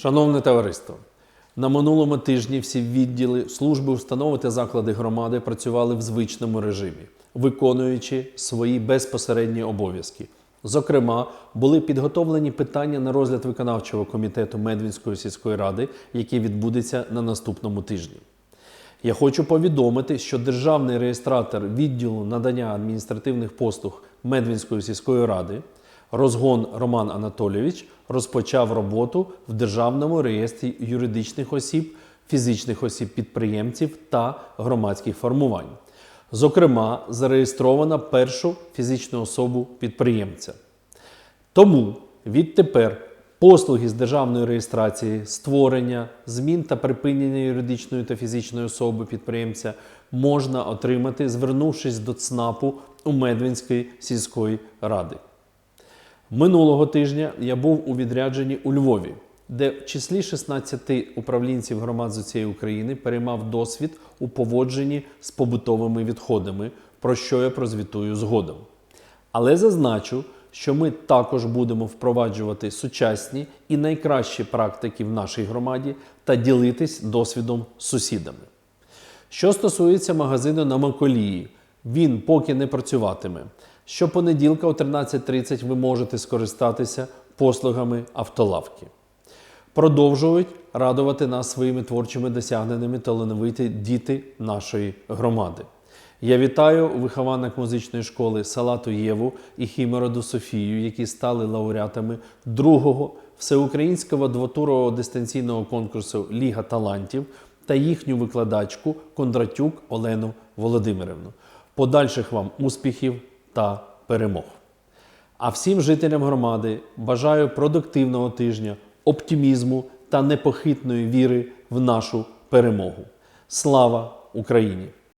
Шановне товариство, на минулому тижні всі відділи служби установи та заклади громади працювали в звичному режимі, виконуючи свої безпосередні обов'язки. Зокрема, були підготовлені питання на розгляд виконавчого комітету Медвінської сільської ради, який відбудеться на наступному тижні. Я хочу повідомити, що державний реєстратор відділу надання адміністративних послуг Медвінської сільської ради Розгон Роман Анатолійович розпочав роботу в Державному реєстрі юридичних осіб, фізичних осіб підприємців та громадських формувань. Зокрема, зареєстрована першу фізичну особу підприємця. Тому відтепер послуги з державної реєстрації, створення, змін та припинення юридичної та фізичної особи підприємця можна отримати, звернувшись до ЦНАПу у Медвінської сільської ради. Минулого тижня я був у відрядженні у Львові, де в числі 16 управлінців громад з усієї України переймав досвід у поводженні з побутовими відходами, про що я прозвітую згодом. Але зазначу, що ми також будемо впроваджувати сучасні і найкращі практики в нашій громаді та ділитись досвідом з сусідами. Що стосується магазину на Маколії, він поки не працюватиме. Щопонеділка о 13.30 ви можете скористатися послугами автолавки. Продовжують радувати нас своїми творчими досягненнями талановиті діти нашої громади. Я вітаю вихованок музичної школи Салату Єву і Хімероду Софію, які стали лауреатами другого всеукраїнського двотурового дистанційного конкурсу Ліга талантів та їхню викладачку Кондратюк Олену Володимирівну. Подальших вам успіхів та перемог. А всім жителям громади бажаю продуктивного тижня, оптимізму та непохитної віри в нашу перемогу. Слава Україні!